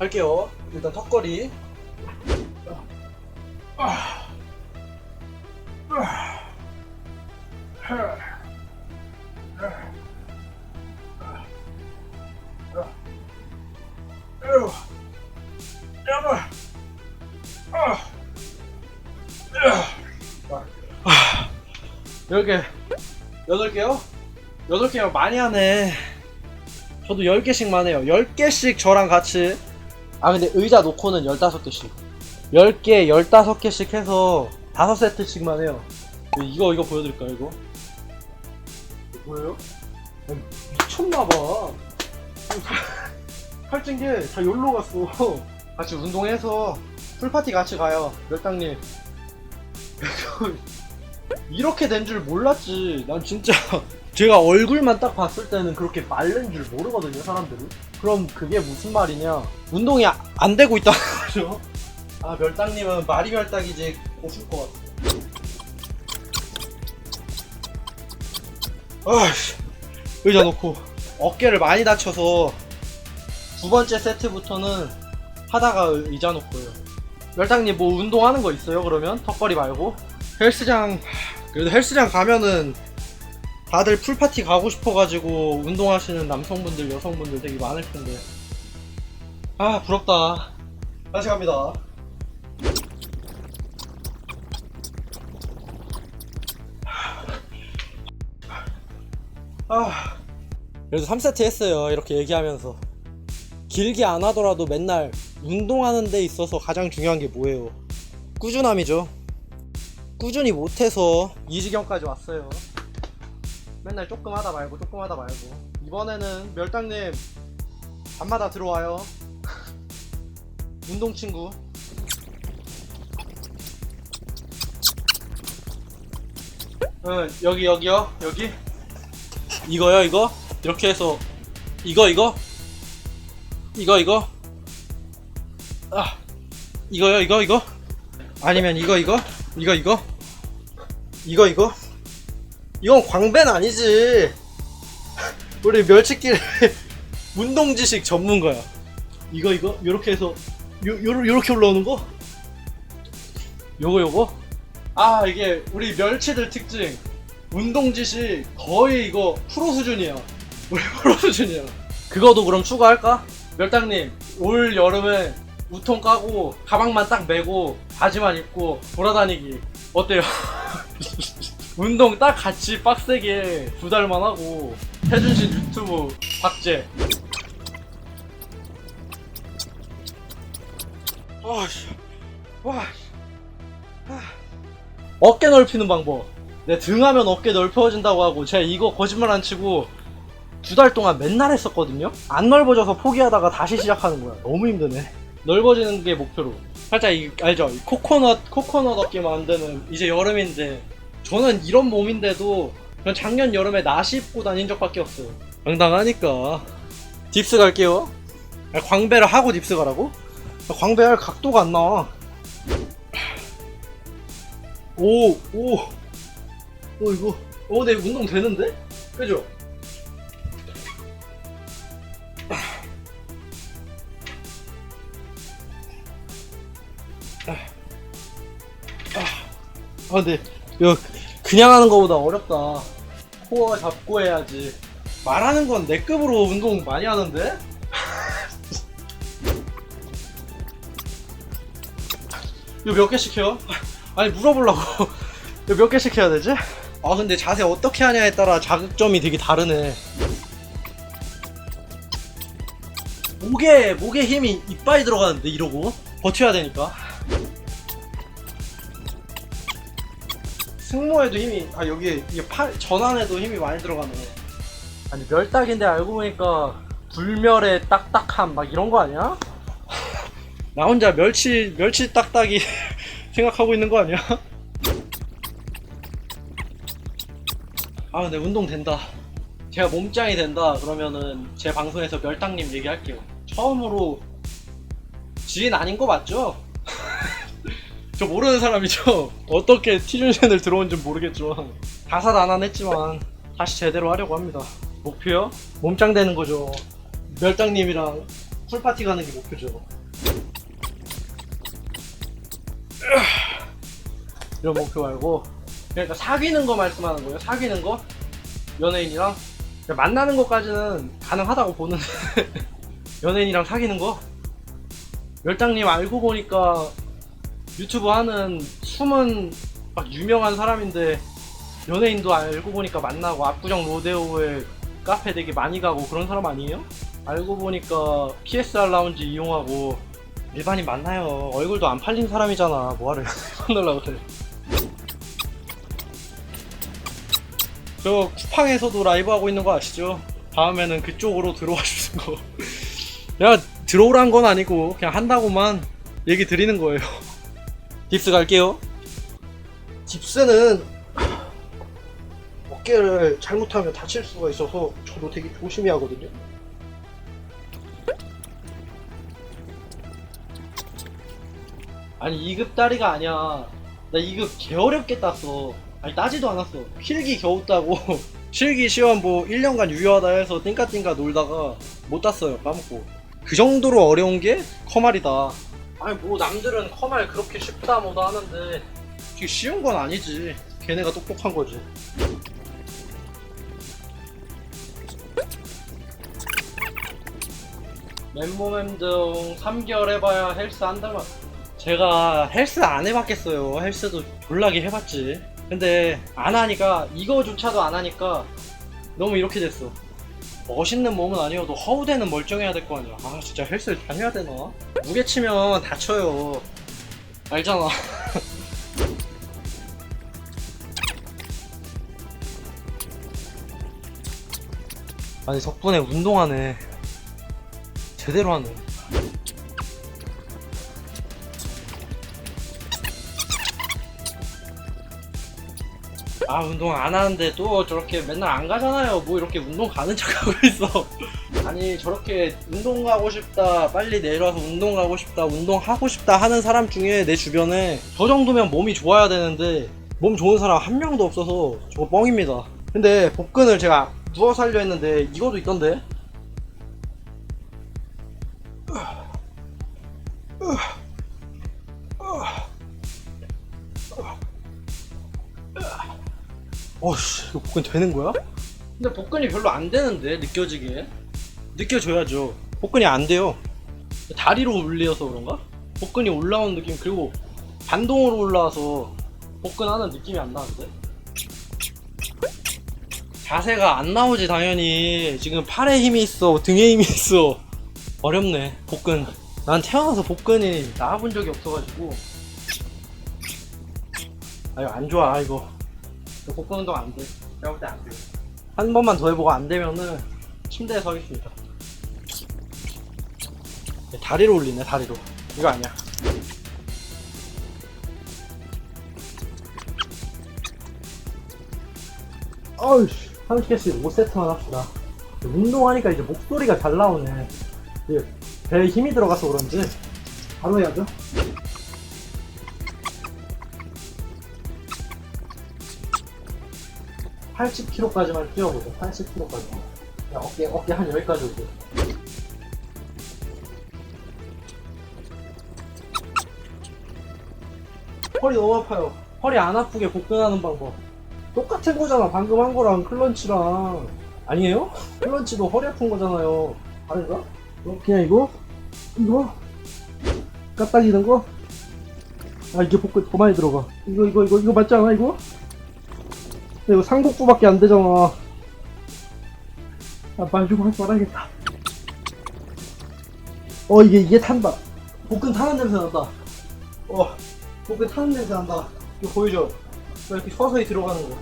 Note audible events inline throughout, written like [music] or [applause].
할게요. 일단 턱걸이. 열 개. 여덟 개요? 여덟 개면 많이 하네. 저도 열 개씩만 해요. 열 개씩 저랑 같이. 아 근데 의자 놓고는 열다섯 개씩. 열 개, 열다섯 개씩 해서 다섯 세트씩만 해요. 이거 이거 보여드릴까요 이거? 아, 미쳤나봐. 팔찐 게 다 열로 갔어. 같이 운동해서 풀파티 같이 가요. 멸당님. [laughs] 이렇게 된 줄 몰랐지. 난 진짜 제가 얼굴만 딱 봤을 때는 그렇게 마른 줄 모르거든요, 사람들이. 그럼 그게 무슨 말이냐? 운동이 아- 안 되고 있다는 거죠. [laughs] 아, 멸당님은 말이 멸당이지 고술 것 같아. 아씨, 의자 놓고 어깨를 많이 다쳐서 두 번째 세트부터는 하다가 의자 놓고요. 멸당님 뭐 운동하는 거 있어요? 그러면 턱걸이 말고 헬스장 그래도 헬스장 가면은 다들 풀파티 가고 싶어가지고 운동하시는 남성분들 여성분들 되게 많을 텐데. 아 부럽다. 다시 갑니다. 아. 그래도 3세트 했어요 이렇게 얘기하면서. 길게 안 하더라도 맨날 운동하는 데 있어서 가장 중요한 게 뭐예요? 꾸준함이죠. 꾸준히 못해서 이 지경까지 왔어요. 맨날 조금 하다 말고 조금 하다 말고. 이번에는 멸당님 밤마다 들어와요. [laughs] 운동 친구. 응 여기 여기요? 여기? 이거요 이거? 이렇게 해서. 이거 이거? 이거 이거? 아 이거요 이거 이거? 아니면 이거 이거? 이거 이거? 이거 이거 이건 광배는 아니지. [laughs] 우리 멸치길 [laughs] 운동 지식 전문가야. 이거 이거 요렇게 해서 요, 요 요렇게 올라오는 거? 요거 요거? 아 이게 우리 멸치들 특징. 운동 지식 거의 이거 프로 수준이야 우리 [laughs] 프로 수준이야 그거도 그럼 추가할까? 멸당님 올 여름에 우통 까고 가방만 딱 메고 바지만 입고 돌아다니기. 어때요? 운동 딱 같이 빡세게 두 달만 하고 해준신 유튜브 박제. 와씨. 와 어깨 넓히는 방법. 내 등하면 어깨 넓혀진다고 하고 제가 이거 거짓말 안 치고 두 달 동안 맨날 했었거든요? 안 넓어져서 포기하다가 다시 시작하는 거야. 너무 힘드네. 넓어지는 게 목표로. 살짝 이, 알죠? 이 코코넛 코코넛 어깨 만드는 이제 여름인데 저는 이런 몸인데도 그냥 작년 여름에 나시 입고 다닌 적밖에 없어요 당당하니까 딥스 갈게요 아, 광배를 하고 딥스 가라고? 아, 광배할 각도가 안 나와 오, 오, 오 이거, 오, 내 운동 되는데? 그죠? 아 근데 이거 그냥 하는 거보다 어렵다 코어 잡고 해야지 말하는 건 내 급으로 운동 많이 하는데? [laughs] 이거 몇 개씩 해요? [laughs] 아니 물어보려고 [laughs] 이거 몇 개씩 해야 되지? 아 근데 자세 어떻게 하냐에 따라 자극점이 되게 다르네 목에 목에 힘이 이빨이 들어가는데 이러고 버텨야 되니까 승모에도 힘이 아 여기 이게 팔 전환에도 힘이 많이 들어가네. 아니 멸딱인데 알고 보니까 불멸의 딱딱함 막 이런 거 아니야? [laughs] 나 혼자 멸치 멸치 딱딱이 [laughs] 생각하고 있는 거 아니야? 아 근데 운동 된다. 제가 몸짱이 된다 그러면은 제 방송에서 멸딱님 얘기할게요. 처음으로 지인 아닌 거 맞죠? 저 모르는 사람이죠. 어떻게 티존션을 들어온지 모르겠지만 다사다난 했지만 다시 제대로 하려고 합니다. 목표요? 몸짱 되는 거죠. 멸당님이랑 풀파티 가는 게 목표죠. 이런 목표 말고 그러니까 사귀는 거 말씀하는 거예요. 사귀는 거 연예인이랑 그러니까 만나는 것까지는 가능하다고 보는데 [laughs] 연예인이랑 사귀는 거 멸당님 알고 보니까 유튜브 하는 숨은 막 유명한 사람인데 연예인도 알고 보니까 만나고 압구정 로데오에 카페 되게 많이 가고 그런 사람 아니에요? 알고 보니까 PSR 라운지 이용하고 일반인 만나요. 얼굴도 안 팔린 사람이잖아. 뭐하러 [laughs] 만나려고 그래. 저 쿠팡에서도 라이브 하고 있는 거 아시죠? 다음에는 그쪽으로 들어와 주는 거. [laughs] 내가 들어오란 건 아니고 그냥 한다고만 얘기 드리는 거예요. [laughs] 딥스 갈게요. 딥스는 어깨를 잘못하면 다칠 수가 있어서 저도 되게 조심히 하거든요. 아니 2급 다리가 아니야. 나 2급 개 어렵게 땄어. 아니 따지도 않았어. 필기 겨우 따고 [laughs] 실기 시험 뭐 1년간 유효하다 해서 띵까띵까 놀다가 못 땄어요. 까먹고. 그 정도로 어려운 게 커말이다. 아니 뭐 남들은 커말 그렇게 쉽다 뭐다 하는데 되게 쉬운 건 아니지. 걔네가 똑똑한 거지. 맨몸맨동 3개월 해봐야 헬스 한다면 제가 헬스 안 해봤겠어요 헬스도 졸라게 해봤지 근데 안 하니까 이거조차도 안 하니까 너무 이렇게 됐어 멋있는 몸은 아니어도 허우대는 멀쩡해야 될 거 아니야 아 진짜 헬스를 다녀야 되나? 무게 치면 다쳐요 알잖아 [laughs] 아니 덕분에 운동하네 제대로 하네. 아 운동 안 하는데 또 저렇게 맨날 안 가잖아요. 뭐 이렇게 운동 가는 척하고 있어. [laughs] 아니 저렇게 운동 가고 싶다, 빨리 내려와서 운동 가고 싶다, 운동 하고 싶다 하는 사람 중에 내 주변에 저 정도면 몸이 좋아야 되는데 몸 좋은 사람 한 명도 없어서 저거 뻥입니다. 근데 복근을 제가 누워서 하려 했는데 이거도 있던데 어씨 이거 복근 되는 거야? 근데 복근이 별로 안 되는데 느껴지기에. 느껴져야죠. 복근이 안 돼요. 다리로 올려서 그런가? 복근이 올라온 느낌 그리고 반동으로 올라와서 복근하는 느낌이 안 나는데? 자세가 안 나오지 당연히. 지금 팔에 힘이 있어 등에 힘이 있어. 어렵네 복근. 난 태어나서 복근이 나와본 적이 없어가지고. 아 이거 안 좋아 이거 이거 복근 운동 안 돼. 내가 볼때 안 돼 한 번만 더 해보고 안 되면은 침대에 서겠습니다. 다리로 올리네 다리로. 이거 아니야. 어이씨 한 개씩 5세트만 합시다. 운동하니까 이제 목소리가 잘 나오네. 배에 힘이 들어가서 그런지 바로 해야죠. (80kg까지만) 뛰어보죠 (80kg까지) 그냥 어깨 어깨 한 여기까지 오고 허리 너무 아파요 허리 안 아프게 복근하는 방법 똑같은 거잖아 방금 한 거랑 클런치랑 아니에요? 클런치도 허리 아픈 거잖아요 다른가? 어, 그냥 이거? 이거? 까딱이는 거? 아 이게 복근 더 많이 들어가 이거 이거 이거 이거 맞지 않아 이거? 이거 상복부밖에 안 되잖아 아 말 좀 하지 말아야겠다 어 이게 이게 탄다 복근 타는 냄새 난다 어 복근 타는 냄새 난다 이거 보이죠? 이렇게 서서히 들어가는 거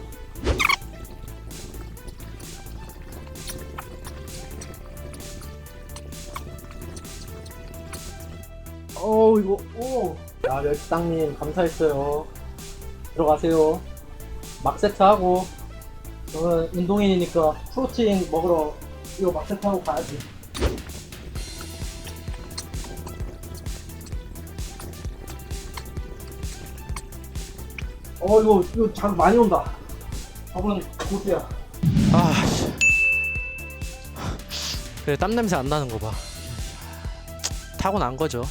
어우 이거 오. 야 멸치당님 감사했어요. 들어가세요. 막 세트하고 저는 운동인이니까 프로틴 먹으러 이거 막 세트하고 가야지. 어 이거 이거 장 많이 온다. 저번 고수야. 아. 그래 땀 냄새 안 나는 거 봐. 타고난 거죠.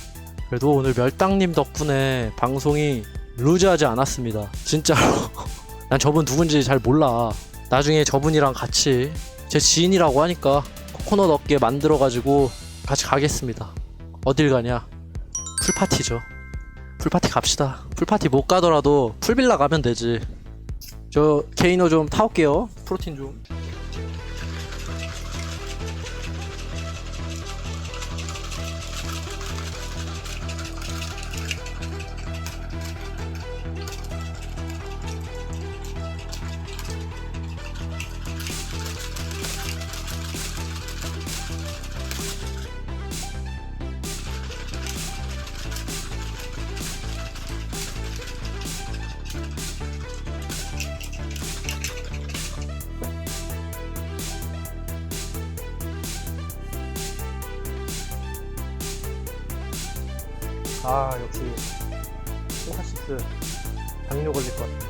그래도 오늘 멸당님 덕분에 방송이 루즈하지 않았습니다. 진짜로. [laughs] 난 저분 누군지 잘 몰라. 나중에 저분이랑 같이 제 지인이라고 하니까 코코넛 어깨 만들어가지고 같이 가겠습니다. 어딜 가냐? 풀파티죠. 풀파티 갑시다. 풀파티 못 가더라도 풀빌라 가면 되지. 저 개인호 좀 타올게요. 프로틴 좀. 아 역시 오하시스 당뇨 걸릴 것 같아.